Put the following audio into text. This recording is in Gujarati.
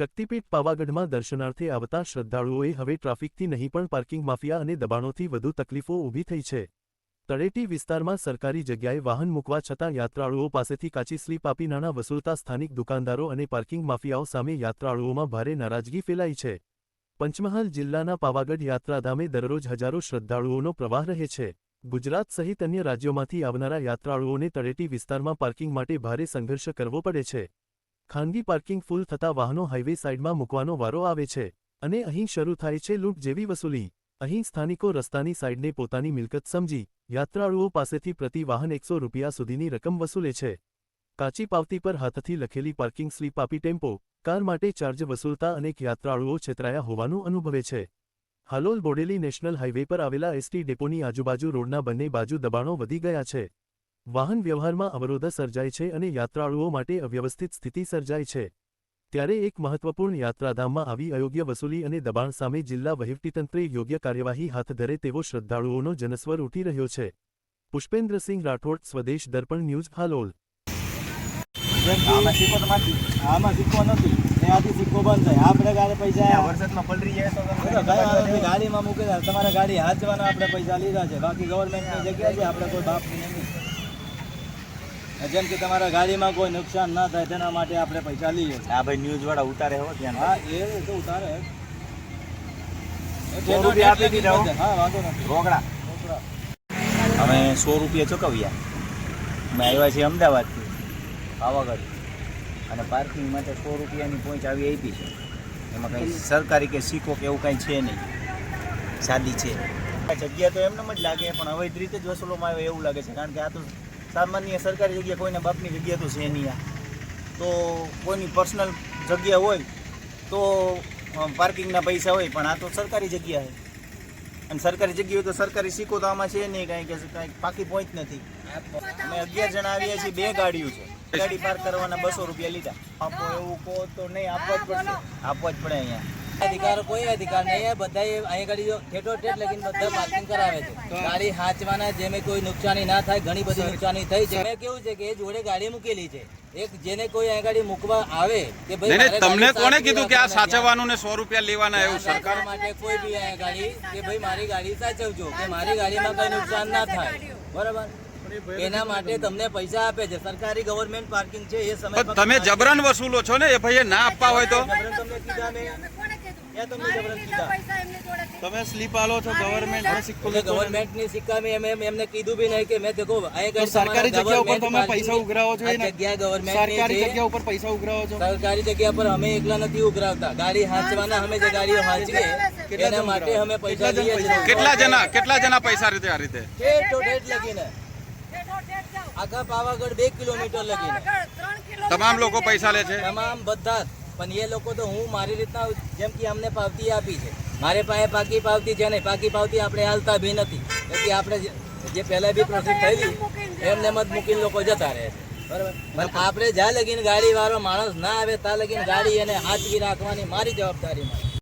શક્તિપીઠ પાવાગઢમાં દર્શનાર્થે આવતા શ્રદ્ધાળુઓએ હવે ટ્રાફિકથી નહીં પણ પાર્કિંગ માફિયા અને દબાણોથી વધુ તકલીફો ઊભી થઈ છે. તળેટી વિસ્તારમાં સરકારી જગ્યાએ વાહન મૂકવા છતાં યાત્રાળુઓ પાસેથી કાચી સ્લીપ આપી નાણાં વસૂલતા સ્થાનિક દુકાનદારો અને પાર્કિંગ માફિયાઓ સામે યાત્રાળુઓમાં ભારે નારાજગી ફેલાઈ છે. પંચમહાલ જિલ્લાના પાવાગઢ યાત્રાધામે દરરોજ હજારો શ્રદ્ધાળુઓનો પ્રવાહ રહે છે. ગુજરાત સહિત અન્ય રાજ્યોમાંથી આવનારા યાત્રાળુઓને તળેટી વિસ્તારમાં પાર્કિંગ માટે ભારે સંઘર્ષ કરવો પડે છે. ખાનગી પાર્કિંગ ફૂલ થતા વાહનો હાઇવે સાઇડમાં મૂકવાનો વારો આવે છે અને અહીં શરૂ થાય છે લૂંટ જેવી વસૂલી. અહીં સ્થાનિકો રસ્તાની સાઇડને પોતાની મિલકત સમજી યાત્રાળુઓ પાસેથી પ્રતિ વાહન એકસો રૂપિયા સુધીની રકમ વસૂલે છે. કાચી પાવતી પર હાથથી લખેલી પાર્કિંગ સ્લીપ આપી ટેમ્પો, કાર માટે ચાર્જ વસૂલતા અનેક યાત્રાળુઓ છેતરાયા હોવાનું અનુભવે છે. હાલોલ બોડેલી નેશનલ હાઇવે પર આવેલા એસટી ડેપોની આજુબાજુ રોડના બંને બાજુ દબાણો વધી ગયા છે. વાહન વ્યવહારમાં અવરોધ સર્જાય છે અને યાત્રાળુઓ માટે અવ્યવસ્થિત સ્થિતિ સર્જાય છે. ત્યારે એક મહત્વપૂર્ણ યાત્રાધામમાં આવી અયોગ્ય વસૂલી અને દબાણ સામે જિલ્લા વહીવટીતંત્રે યોગ્ય કાર્યવાહી હાથ ધરે તેવો શ્રદ્ધાળુઓનો જનસ્વર ઉઠી રહ્યો છે. પુષ્પેન્દ્રસિંહ રાઠોડ સ્વદેશ દર્પણ ન્યૂઝ હાલોલ. ગાડી હાથ નહીં. ગાડીમાં મૂકેલા તમારે ગાડી હાચવાના આપણે પૈસા લીધા છે. બાકી ગવર્મેન્ટની જગ્યા છે. આપણે કોઈ બાપની નથી જેમ કે તમારા ગાડીમાં કોઈ નુકસાન ના થાય તેના માટે આપણે પૈસા લઈએ આ ભાઈ ન્યૂઝ વાળા ઉતારે હો ધ્યાન હા એ તો ઉતારે. અમે સો રૂપિયા ચૂકવ્યા. અમે આવ્યા છીએ અમદાવાદથી પાવાગઢ. અને પાર્કિંગ માટે સો રૂપિયાની પહોંચ આવી આપી છે. એમાં કંઈ સરકારી કે શીખો કે એવું કંઈ છે નહીં. સાદી છે. જગ્યા તો એમને જ લાગે પણ અવૈધ રીતે જ વસૂલોમાં આવે એવું લાગે છે. કારણ કે આ તો સામાન્ય સરકારી જગ્યા કોઈના બાપની જગ્યા તો છે નહીં તો કોઈની પર્સનલ જગ્યા હોય તો પાર્કિંગના પૈસા હોય, પણ આ તો સરકારી જગ્યા છે. અને સરકારી જગ્યા હોય તો સરકારી સિક્કો તો આમાં છે નહીં, કાંઈ કે કાંઈ પાકી પહોંચ નથી. અમે અગિયાર જણા આવ્યા છીએ, બે ગાડીઓ છે. ગાડી પાર્ક કરવાના બસો રૂપિયા લીધા. આપો એવું કહો તો નહીં, આપવા જ પડશે. આપવા જ પડે અહીંયા. અધિકાર કોઈ અધિકાર નહીં. બધા અહીં ગાડી ઠેઠો ઠેઠ લગીને બધા પાર્કિંગ કરાવે છે. ગાડી હાંચવાના જેમે કોઈ નુકસાની ના થાય ઘણી બધી નુકસાની થઈ છે. મેં કેવું છે કે એ જોડે ગાડી મૂકેલી છે. એક જેને કોઈ અહીંયા ગાડી મૂકવા આવે કે ભાઈ તમને કોણે કોને કીધું કે આ સાચવવાનું ને સો રૂપિયા લેવાના એવું સરકાર? માટે કોઈ બી અહીંયા ગાડી કે ભાઈ મારી ગાડી સાચવજો કે મારી ગાડીમાં કઈ નુકસાન ના થાય. બરાબર? એના માટે તમને પૈસા આપે છે. સરકારી ગવર્મેન્ટ પાર્કિંગ છે એ સમય તમે જબરન વસૂલો છો ને એ ભાઈએ ના આપવા હોય તો? તમે સ્લીપ આલો છો ગવર્મેન્ટ ગવર્મેન્ટની. સિક્કા મેં એમ- એમ- એમને કીધું બી નહીં કે મેં દેખો સરકારી જગ્યા ઉપર તમે પૈસા ઉઘરાવો છો જગ્યા ગવર્મેન્ટ સરકારી જગ્યા ઉપર પૈસા ઉઘરાવો છો? સરકારી જગ્યા પર અમે એકલા નથી ઉઘરાવતા. ગાડી હાંચવાના અમે જે ગાડીઓ હાંચીએ કેટલા એના માટે અમે પૈસા કેટલા લઈએ કેટલા જણા કેટલા જણા પૈસા રીતે આ રીતે? ઠેઠ લગીને. આખા પાવાગઢ બે કિલોમીટર લગી તમામ લોકો પૈસા લે છે? તમામ બધા. પણ એ લોકો તો હું મારી રીતના જેમ કે અમને પાવતી આપી છે. મારે પાસે પાકી પાવતી છે નહીં. પાકી પાવતી આપણે હાલતા બી નથી. એટલે આપણે જે- પહેલાં બી પ્રોસેસ થયેલી એમને મત મૂકીને લોકો જતા રહે છે. બરાબર? પણ આપણે જ્યાં લગીને ગાડી વાળો માણસ ના આવે ત્યાં લગીને ગાડી એને હાથવી રાખવાની મારી જવાબદારીમાં